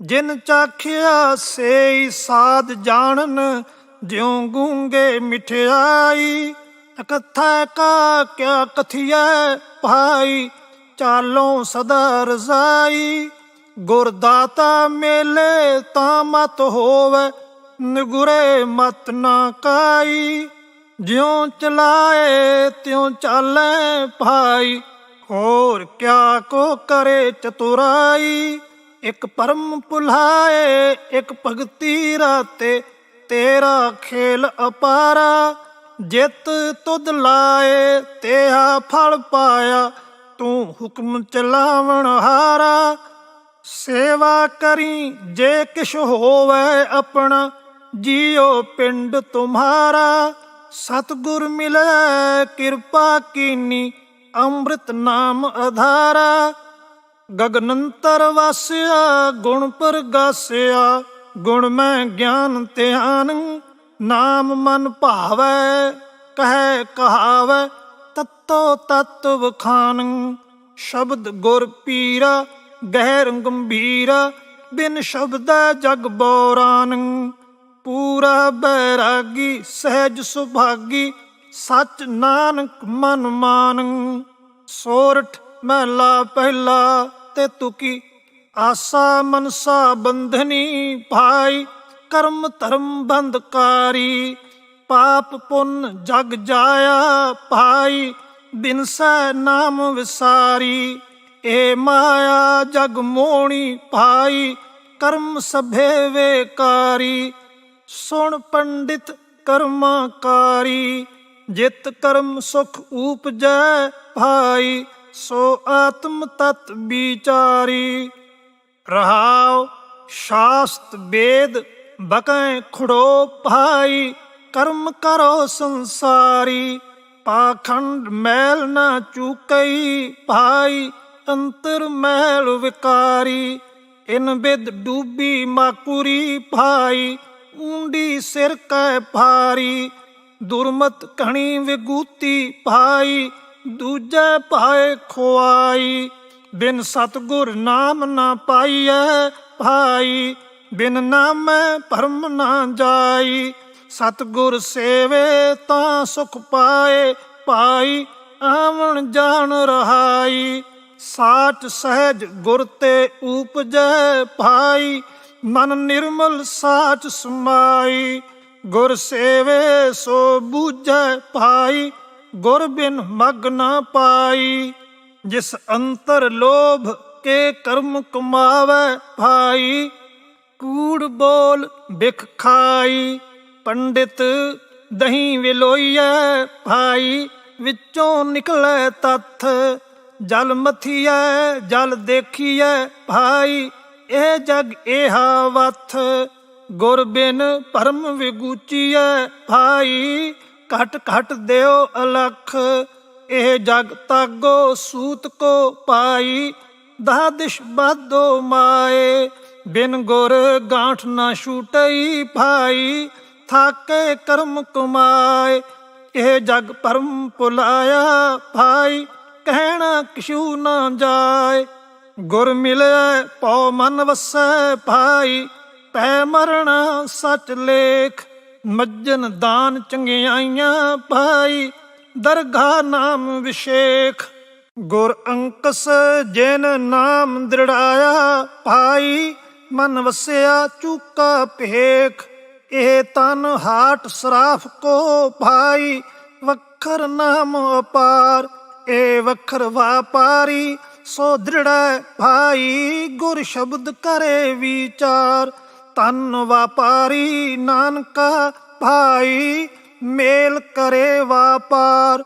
ਜਿਨ ਚਾਖਿਆ ਸੇਈ ਸਾਧ ਜਾਣਨ, ਜਿਉ ਗੂੰਗੇ ਮਿਠਿਆਈ। ਇਕੱਥਾ ਕਾ ਕਿਆ ਕਥੀਐ ਭਾਈ, ਚਾਲੋਂ ਸਦਾ ਰਜ਼ਾਈ। ਗੁਰਦਾਤਾ ਮੇਲੇ ਤਾਂ ਮਤ ਹੋਵੇ, ਨਿਗੁਰੇ ਮਤ ਨਾ ਕਾਈ। ਜਿਉ ਚਲਾਏ ਤਿਉ ਚਾਲੈ ਭਾਈ, ਹੋਰ ਕਿਆ ਕੋ ਕਰੇ ਚਤੁਰਾਈ। ਇਕ ਪਰਮ ਭੁਲਾਏ, ਇਕ ਭਗਤੀ ਰਾਤੇ ਤੇਰਾ ਖੇਲ ਅਪਾਰਾ। ਜਿਤ ਤੁਧ ਲਾਏ, ਤੇਹਾ ਫਲ ਪਾਇਆ, ਤੂੰ ਹੁਕਮ ਚਲਾਵਣ ਹਾਰਾ। ਸੇਵਾ ਕਰੀ ਜੇ ਕਿਛ ਹੋਵੇ ਆਪਣਾ, ਜੀਓ ਪਿੰਡ ਤੁਮਹਾਰਾ ਸਤਗੁਰ ਮਿਲੇ, ਕਿਰਪਾ ਕੀਨੀ, ਅੰਮ੍ਰਿਤ ਨਾਮ ਅਧਾਰਾ। ਗਗਨੰਤਰ ਵਾਸਿਆ, ਗੁਣ ਪ੍ਰਗਾਸਿਆ, ਗੁਣ ਮੈਂ ਗਿਆਨ ਧਿਆਨ, ਨਾਮ ਮਨ ਭਾਵੈ, ਕਹੈ ਕਹਾਵੈ, ਤਤੋ ਤਤ ਵਖਾਨ। ਸ਼ਬਦ ਗੁਰ ਪੀਰਾ, ਗਹਿਰ ਗੰਭੀਰਾ, ਬਿਨ ਸ਼ਬਦ ਜਗ ਬੋਰਾਨ। ਪੂਰਾ ਬੈਰਾਗੀ, ਸਹਿਜ ਸੁਭਾਗੀ, ਸਚ ਨਾਨਕ ਮਨ ਮਾਨ। ਸੋਰਠ ਮਹਲਾ ਪਹਿਲਾ ਤੇ ਤੁਕੀ ਆਸਾ ਮਨਸਾ ਬੰਧਨੀ ਭਾਈ, ਕਰਮ ਧਰਮ ਬੰਧਕਾਰੀ, ਪਾਪ ਪੁੰਨ ਜਗ ਜਾਇਆ ਭਾਈ ਬਿਨਸੈ ਨਾਮ ਵਿਸਾਰੀ। ਏ ਮਾਇਆ ਜਗ ਮੋਣੀ ਭਾਈ, ਕਰਮ ਸਭੇ ਵੇਕਾਰੀ। ਸੁਣ ਪੰਡਿਤ ਕਰਮਾਕਾਰੀ, ਜਿਤ ਕਰਮ ਸੁਖ ਊਪਜੈ ਭਾਈ ਸੋ ਆਤਮ ਤਤ ਵਿਚਾਰੀ। ਰਹਾਉ ਸ਼ਾਸਤ ਵੇਦ ਬਕੈ ਖੜੋ ਭਾਈ, ਕਰਮ ਕਰੋ ਸੰਸਾਰੀ। ਪਾਖੰਡ ਮੈਲ ਨਾ ਚੁਕਈ ਭਾਈ, ਅੰਤਰ ਮੈਲ ਵਿਕਾਰੀ। ਇਨ ਬਿਦ ਡੂਬੀ ਮਾਕੁਰੀ ਭਾਈ ਉਂਡੀ ਸਿਰ ਕੈ ਭਾਰੀ। ਦੁਰਮਤ ਕਣੀ ਵਿਗੂਤੀ ਭਾਈ ਦੂਜੇ ਭਾਏ ਖੁਆਈ, ਬਿਨ ਸਤਗੁਰ ਨਾਮ ਨਾ ਪਾਈਐ ਭਾਈ, ਬਿਨ ਨਾਮੈ ਭਰਮ ਨਾ ਜਾਈ। ਸਤਗੁਰ ਸੇਵੇ ਤਾਂ ਸੁਖ ਪਾਏ ਭਾਈ, ਆਵਣ ਜਾਣ ਰਹਾਈ। ਸਾਚ ਸਹਿਜ ਗੁਰ ਤੇ ਉਪਜੈ ਭਾਈ, ਮਨ ਨਿਰਮਲ ਸਾਚ ਸਮਾਈ। ਗੁਰ ਸੇਵੇ ਸੋ ਬੂਝੈ ਭਾਈ ਗੁਰ ਬਿਨ ਮਗ ਨਾ ਪਾਈ, ਜਿਸ ਅੰਤਰ ਲੋਭ ਕੇ ਕਰਮ ਕਮਾਵੇ ਭਾਈ। ਕੂੜ ਬੋਲ ਬਿਖ ਖਾਈ, ਪੰਡਿਤ ਦਹੀਂ ਵਿਲੋਈਐ ਭਾਈ। ਵਿੱਚੋਂ ਨਿਕਲੇ ਤੱਥ, ਜਲ ਮਥੀਐ, ਜਲ ਦੇਖੀਐ ਭਾਈ। ਇਹ ਜਗ ਇਹਾ ਵਥ, ਗੁਰ ਬਿਨ ਪਰਮ ਵਿਗੂਚੀਐ ਭਾਈ। ਘਟ ਘਟ ਦਿਓ ਅਲਖ। ਇਹ ਜਗ ਤਾਗੋ ਸੂਤ ਕੋ ਪਾਈ। ਦਾਦਿਸ਼ ਬਾਦੋ ਮਾਏ। ਬਿਨ ਗੁਰ ਗਾਂਠ ਨਾ ਛੂਟਈ ਭਾਈ। ਥਾਕੇ ਕਰਮ ਕਮਾਏ। ਇਹ ਜਗ ਪਰਮ ਪੁਲਾਇਆ ਭਾਈ। ਕਹਿਣਾ ਕਿਛੂ ਨਾ ਜਾਏ। ਗੁਰ ਮਿਲਿਆ ਪਉ ਮਨ ਵਸੈ ਭਾਈ। ਪੈ ਮਰਣਾ ਸਚ ਲੇਖ। ਮੱਜਨ ਦਾਨ ਚੰਗਿਆਈਆਂ ਭਾਈ ਦਰਗਾ ਨਾਮ ਵਿਸ਼ੇਖ। ਗੁਰ ਅੰਕਸ ਜਿਨ ਨਾਮ ਦ੍ਰਿੜਾਇਆ ਭਾਈ, ਮਨ ਵਸਿਆ ਚੂਕਾ ਭੇਖ। ਇਹ ਤਨ ਹਾਟ ਸਰਾਫ ਕੋ ਭਾਈ, ਵਖਰ ਨਾਮ ਅਪਾਰ। ਏ ਵਖਰ ਵਾਪਾਰੀ, ਸੋ ਦ੍ਰਿੜੈ ਭਾਈ, ਗੁਰ ਸ਼ਬਦ ਕਰੇ ਵਿਚਾਰ। ਤਨ ਵਾਪਾਰੀ ਨਾਨਕਾ ਭਾਈ ਮੇਲ ਕਰੇ ਵਾਪਾਰ।